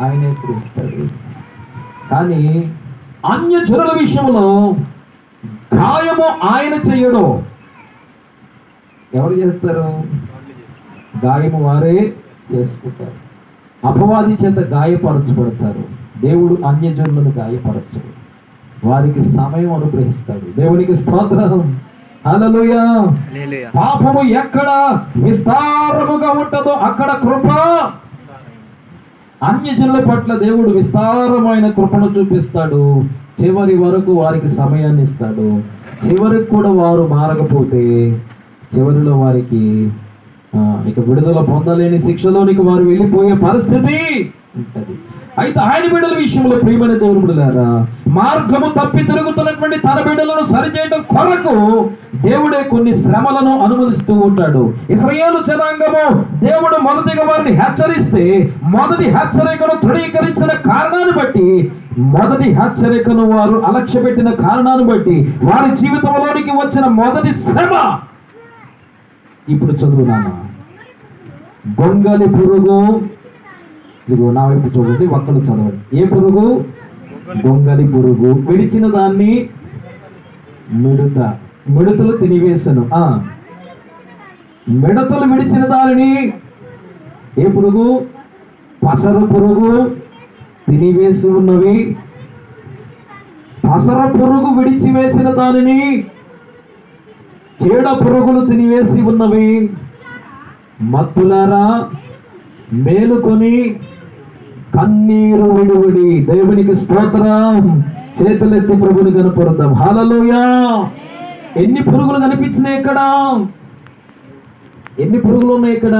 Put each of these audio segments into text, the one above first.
ఆయనే కురుస్తాడు కానీ అన్య జనుల విషయంలో గాయము ఆయన చెయ్యడు ఎవరు చేస్తారు? గాయము వారే చేసుకుంటారు. అపవాది చేత గాయపరచబడతారు. దేవుడు అన్యజనులను గాయపరచడు. వారికి సమయం అనుగ్రహిస్తాడు. దేవునికి స్తోత్రం. హల్లెలూయా. పాపము ఎక్కడ విస్తారముగా ఉంటుందో అక్కడ కృప అన్యజనుల పట్ల దేవుడు విస్తారమైన కృపను చూపిస్తాడు. చివరి వరకు వారికి సమయాన్ని ఇస్తాడు. చివరికి కూడా వారు మారకపోతే చివరిలో వారికి ఇక విడుదల పొందలేని శిక్షలోనికి వారు వెళ్ళిపోయే పరిస్థితి ఉంటుంది. అయితే ఆయన బిడ్డల విషయంలో ప్రియమైన దేవుడు లేరా మార్గము తప్పి తిరుగుతున్నటువంటి తన బిడ్డలను సరిచేయడం కొరకు దేవుడే కొన్ని శ్రమలను అనుమతిస్తూ ఉంటాడు. ఇస్రయేలు జనాంగము దేవుడు మొదటిగా వారిని హెచ్చరిస్తే మొదటి హెచ్చరికను దృఢీకరించిన కారణాన్ని బట్టి మొదటి హెచ్చరికను వారు అలక్ష్య పెట్టిన కారణాన్ని బట్టి వారి జీవితంలోనికి వచ్చిన మొదటి శ్రమ. ఇప్పుడు చదువునా గొంగలి పురుగు. ఇదిగో నా వైపు చూడండి ఒక్కడు చదవండి. ఏ పురుగు? గొంగలి పురుగు. విడిచిన దాన్ని మిడత మిడతలు తినివేశను ఆ. మిడతలు విడిచిన దానిని ఏ పురుగు? పసర పురుగు తినివేసి ఉన్నవి. పసర పురుగు విడిచివేసిన దానిని చీడ పురుగులు తినివేసి ఉన్నవి. మత్తులారా మేలుకొని కన్నీరు విడివిడి. దేవునికి స్తోత్రం. చేతులెత్తి ప్రభుని కనపడదాం హల్లెలూయా. ఎన్ని పురుగులు కనిపించినాయి ఇక్కడ? ఎన్ని పురుగులు ఉన్నాయి ఇక్కడ?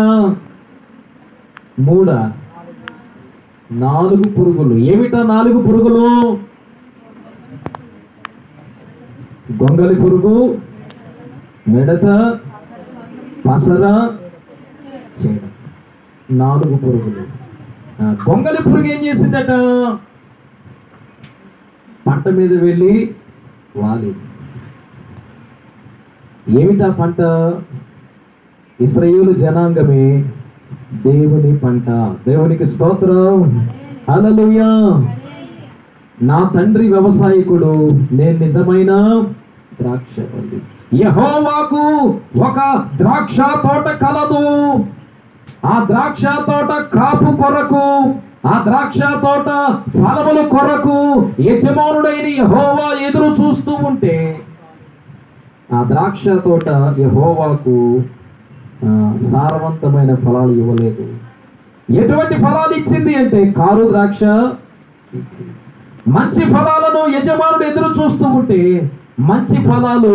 మూడ? నాలుగు పురుగులు. ఏమిటా నాలుగు పురుగులు? గొంగలి పురుగు మిడత పసర చేయడం నాలుగు పురుగులు. గొంగలి పురుగు ఏం చేసిందట? పంట మీద వెళ్ళి వాలింది ఏమిటా పంట? ఇస్రయేలు జనాంగమే దేవుని పంట. దేవునికి స్తోత్రం. హల్లెలూయా. నా తండ్రి వ్యవసాయకుడు నేను నిజమైన ద్రాక్ష యహోవాకు ఒక ద్రాక్ష తోట కలదు. ఆ ద్రాక్ష తోట కాపు కొరకు ఆ ద్రాక్ష తోట ఫలముల కొరకు యజమానుడైన యహోవా ఎదురు చూస్తూ ఉంటే ఆ ద్రాక్ష తోట యహోవాకు సారవంతమైన ఫలాలు ఇవ్వలేదు. ఎటువంటి ఫలాలు ఇచ్చింది అంటే కారు ద్రాక్ష ఇచ్చింది. మంచి ఫలాలను యజమానుడు ఎదురు చూస్తూ ఉంటే మంచి ఫలాలు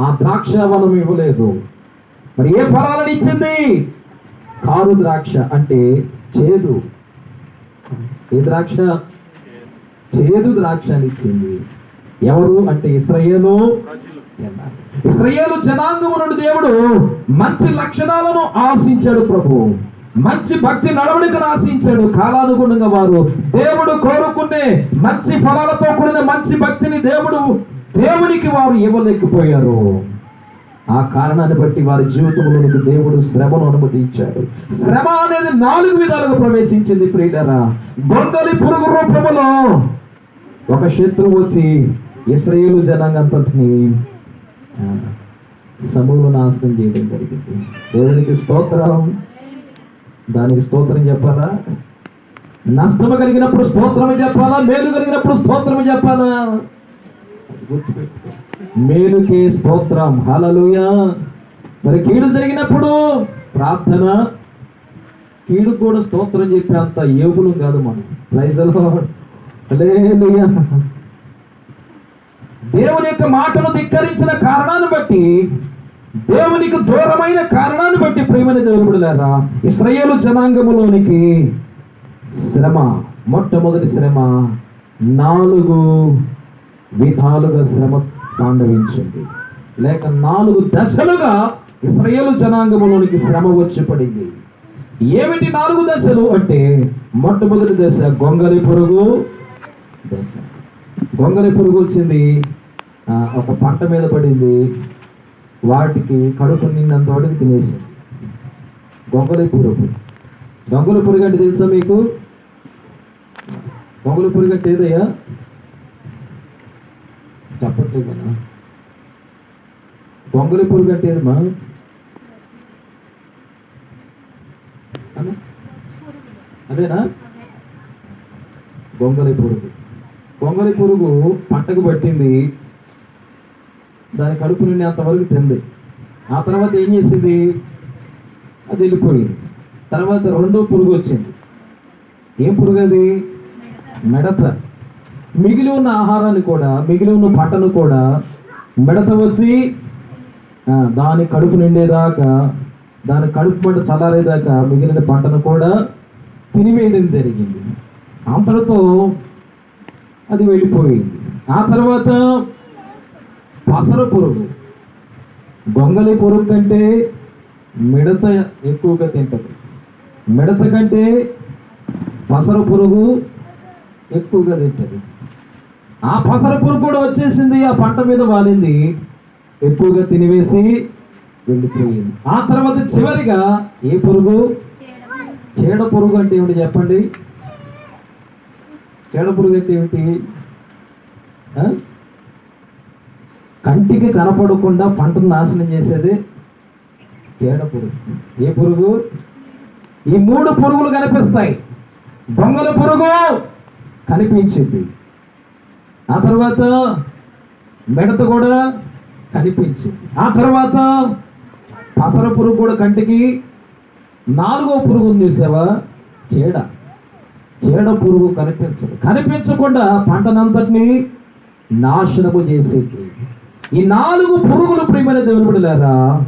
ఆ ద్రాక్ష వనం ఇవ్వలేదు. మరి ఏ ఫలాలను ఇచ్చింది? కారు ద్రాక్ష అంటే చేదు. ఏ ద్రాక్ష? చేదు ద్రాక్షని ఇచ్చింది. ఎవరు? అంటే ఇస్రాయేలు జనాంగం. ఇస్రయేలు జనాంగము నుండి దేవుడు మంచి లక్షణాలను ఆశించాడు ప్రభు. మంచి భక్తి నడవడికను ఆశించాడు. కాలానుగుణంగా వారు దేవుడు కోరుకునే మంచి ఫలాలతో కూడిన మంచి భక్తిని దేవుడు దేవునికి వారు ఇవ్వలేకపోయారు. ఆ కారణాన్ని బట్టి వారి జీవితంలోనికి దేవుడు శ్రమను అనుమతించాడు. శ్రమ అనేది నాలుగు విధాలుగా ప్రవేశించింది ప్రియులరా. గొంగలి పురుగు రూపములో ఒక శత్రువు వచ్చి ఇస్రయేలు జనాంగంతటిని సమూల నాశనం చేయడం జరిగింది. దేవునికి స్తోత్రం. దానికి స్తోత్రం చెప్పాలా? నష్టము కలిగినప్పుడు స్తోత్రము చెప్పాలా? మేలు కలిగినప్పుడు స్తోత్రము చెప్పాలా? గుర్తుపెట్టుకో. మేలుకే స్తోత్రం. హలలుయా మరి కీడు జరిగినప్పుడు ప్రార్థన. కీడు కూడా స్తోత్రం చెప్పే అంత ఏగులు కాదు మనం. Praise hallelujah. దేవుని యొక్క మాటను ధిక్కరించిన కారణాన్ని బట్టి దేవునికి దూరమైన కారణాన్ని బట్టి ప్రేమని దేవుని ఇస్రయేలు జనాంగములోనికి శ్రమ మొట్టమొదటి శ్రమ నాలుగు విధాలుగా శ్రమ తాండవించింది. లేక నాలుగు దశలుగా ఇస్రయేలు జనాంగములోనికి శ్రమ వచ్చి పడింది ఏమిటి నాలుగు దశలు అంటే మొట్టమొదటి దశ గొంగలి పురుగు దశ. గొంగలి పురుగు వచ్చింది ఒక పంట మీద పడింది. వాటికి కడుపు నిన్నంత వాటికి తినేసి. గొంగలి పురుగు. గొంగలి పురుగు అంటే తెలుసా మీకు? గొంగళి పురుగు అంటే ఏదయ్యా? చెప్పట్లేదు కదా. గొంగళి పురుగు అంటే ఏదమ్మా? అదేనా? గొంగలి పురుగు. గొంగలి పురుగు పంటకు పట్టింది. దాని కడుపు నుండి అంతవరకు తింది. ఆ తర్వాత ఏం చేసింది? అది వెళ్ళిపోయింది. తర్వాత రెండో పురుగు వచ్చింది. ఏం పురుగు అది? మెడత. మిగిలి ఉన్న ఆహారాన్ని కూడా మిగిలి ఉన్న పంటను కూడా మెడత వచ్చి దాని కడుపు నిండేదాకా దాని కడుపు పంట చల్లారేదాకా మిగిలిన పంటను కూడా తినివేయడం జరిగింది. అంతటితో అది వెళ్ళిపోయింది. ఆ తర్వాత పసర పురుగు. గొంగలి పురుగు కంటే మిడత ఎక్కువగా తింటది. మిడత కంటే పసర పురుగు ఎక్కువగా తింటది. ఆ పసర పురుగు కూడా వచ్చేసింది ఆ పంట మీద వాలింది ఎక్కువగా తినివేసి వెళ్ళిపోయింది. ఆ తర్వాత చివరిగా ఏ పురుగు? చీడ పురుగు అంటే ఏమిటి చెప్పండి? చీడ పురుగు అంటే ఏమిటి? కంటికి కనపడకుండా పంటను నాశనం చేసేది చీడ పురుగు. ఏ పురుగు? ఈ మూడు పురుగులు కనిపిస్తాయి. దొంగల పురుగు కనిపించింది. ఆ తర్వాత మిడత కూడా కనిపించింది. ఆ తర్వాత పసర పురుగు కూడా కంటికి నాలుగో పురుగును చూసావా? చీడ. చీడ పురుగు కనిపించదు. కనిపించకుండా పంటనంతటినీ నాశనము చేసేది. ఈ నాలుగు పురుగులు ప్రియమైన దేవుని బిడ్డలారా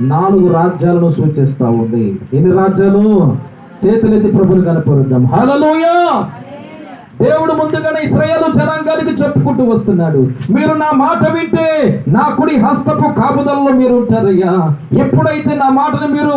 నాలుగు రాజ్యాలను సూచిస్తా ఉంది. ఎన్ని రాజ్యాలు? చేతులెత్తి ప్రభుని కనపరుద్దాం. హల్లెలూయా! దేవుడు ముందుగానే ఇస్రాయేల్ జనాంగానికి చెప్పుకుంటూ వస్తున్నాడు. మీరు నా మాట వింటే నా కుడి హస్తపు కాపుదల్లో మీరు ఉంటారయ్యా. ఎప్పుడైతే నా మాటను మీరు